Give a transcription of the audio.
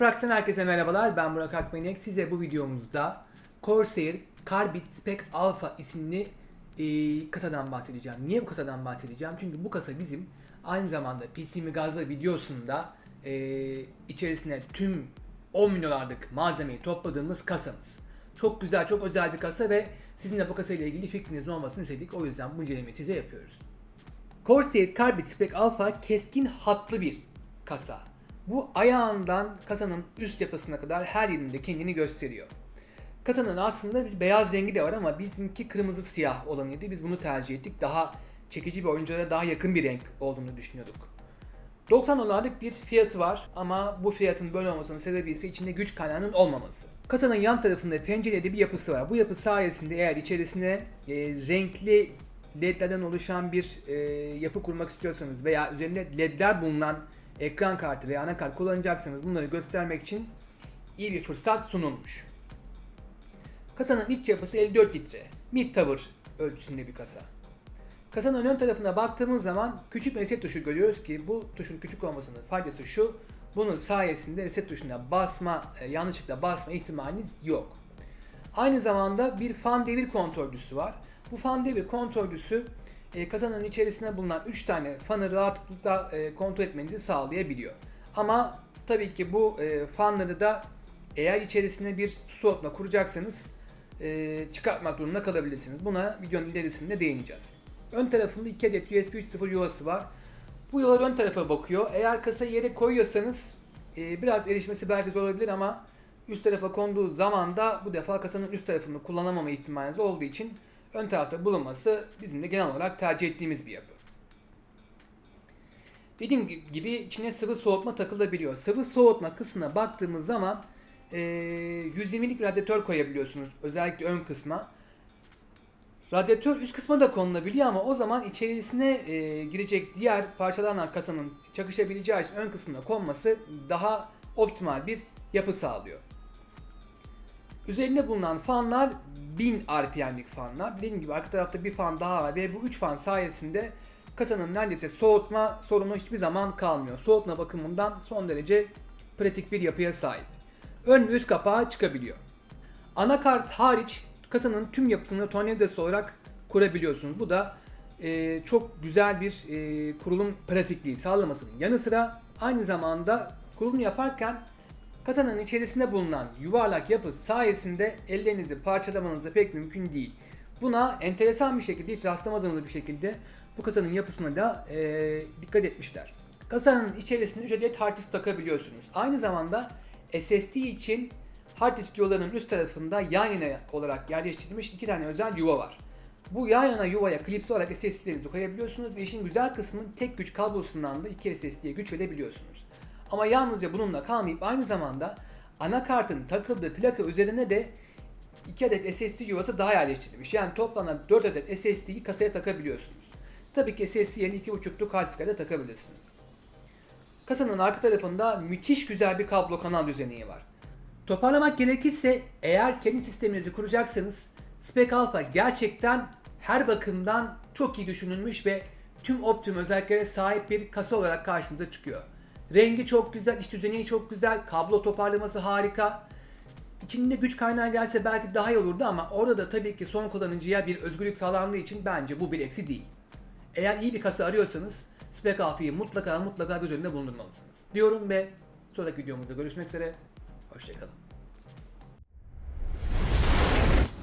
Prax'tan herkese merhabalar. Ben Burak Akmenek. Size bu videomuzda Corsair Carbit Spec Alpha isimli e, kasadan bahsedeceğim. Niye bu kasadan bahsedeceğim? Çünkü bu kasa bizim aynı zamanda PC mi gazlı videosunda e, içerisine tüm 10 milyonlarlık malzemeyi topladığımız kasamız. Çok güzel, çok özel bir kasa ve sizin de bu kasayla ilgili fikrinizin olmasını istedik. O yüzden bu incelemeyi size yapıyoruz. Corsair Carbit Spec Alpha keskin hatlı bir kasa. Bu ayağından kasanın üst yapısına kadar her yerinde kendini gösteriyor. Kasanın aslında bir beyaz rengi de var ama bizimki kırmızı siyah olanıydı. Biz bunu tercih ettik. Daha çekici ve oyunculara daha yakın bir renk olduğunu düşünüyorduk. 90 dolarlık bir fiyatı var ama bu fiyatın böyle olmasının sebebi ise içinde güç kaynağının olmaması. Kasanın yan tarafında pencereli bir yapısı var. Bu yapı sayesinde eğer içerisine e, renkli ledlerden oluşan bir e, yapı kurmak istiyorsanız veya üzerinde ledler bulunan ekran kartı veya anakart kullanacaksanız bunları göstermek için iyi bir fırsat sunulmuş. Kasanın iç yapısı 54 litre. Mid tower ölçüsünde bir kasa. Kasanın ön tarafına baktığımız zaman küçük bir reset tuşu görüyoruz ki bu tuşun küçük olmasının faydası şu. Bunun sayesinde reset tuşuna basma, e, yanlışlıkla basma ihtimaliniz yok. Aynı zamanda bir fan devir kontrolcüsü var. Bu fan devir kontrolcüsü e, kasanın içerisinde bulunan 3 tane fanı rahatlıkla e, kontrol etmenizi sağlayabiliyor. Ama tabii ki bu e, fanları da eğer içerisine bir su soğutma kuracaksanız e, çıkartmak durumunda kalabilirsiniz. Buna videonun ilerisinde değineceğiz. Ön tarafında 2 adet USB 3.0 yuvası var. Bu yuvalar ön tarafa bakıyor. Eğer kasayı yere koyuyorsanız biraz erişmesi belki zor olabilir ama üst tarafa konduğu zaman da bu defa kasanın üst tarafını kullanamama ihtimaliniz olduğu için ön tarafta bulunması bizim de genel olarak tercih ettiğimiz bir yapı. Dediğim gibi içine sıvı soğutma takılabiliyor. Sıvı soğutma kısmına baktığımız zaman e, 120'lik radyatör koyabiliyorsunuz özellikle ön kısma. Radyatör üst kısma da konulabiliyor ama o zaman içerisine girecek diğer parçalarla kasanın çakışabileceği için ön kısmına konması daha optimal bir yapı sağlıyor. Üzerinde bulunan fanlar 1000 RPM'lik fanlar. Dediğim gibi arka tarafta bir fan daha var ve bu 3 fan sayesinde kasanın neredeyse soğutma sorunu hiçbir zaman kalmıyor. Soğutma bakımından son derece pratik bir yapıya sahip. Ön ve üst kapağı çıkabiliyor. Anakart hariç kasanın tüm yapısını tornavidası olarak kurabiliyorsunuz. Bu da e, çok güzel bir e, kurulum pratikliği sağlamasının yanı sıra aynı zamanda kurulum yaparken kasanın içerisinde bulunan yuvarlak yapı sayesinde ellerinizi parçalamanız da pek mümkün değil. Buna enteresan bir şekilde hiç rastlamadığımız bir şekilde bu kasanın yapısına da e, dikkat etmişler. Kasanın içerisinde 3 adet hard disk takabiliyorsunuz. Aynı zamanda SSD için hard disk yuvalarının üst tarafında yan yana olarak yerleştirilmiş iki tane özel yuva var. Bu yan yana yuvaya klipsi olarak SSD'lerinizi koyabiliyorsunuz ve işin güzel kısmı tek güç kablosundan da iki SSD'ye güç verebiliyorsunuz. Ama yalnızca bununla kalmayıp aynı zamanda anakartın takıldığı plaka üzerine de 2 adet SSD yuvası daha yerleştirilmiş. Yani toplanan 4 adet SSD'yi kasaya takabiliyorsunuz. Tabii ki SSD yerine 2.5'luk hard disk'e de takabilirsiniz. Kasanın arka tarafında müthiş güzel bir kablo kanal düzeni var. Toparlamak gerekirse eğer kendi sisteminizi kuracaksanız Spec Alpha gerçekten her bakımdan çok iyi düşünülmüş ve tüm optimum özelliklere sahip bir kasa olarak karşınıza çıkıyor. Rengi çok güzel, iç düzeni çok güzel, kablo toparlaması harika. İçinde güç kaynağı gelse belki daha iyi olurdu ama orada da tabii ki son kullanıcıya bir özgürlük sağlandığı için bence bu bir eksi değil. Eğer iyi bir kasa arıyorsanız Spec Alpha'yı mutlaka mutlaka göz önünde bulundurmalısınız. Diyorum ve sonraki videomuzda görüşmek üzere. Hoşçakalın.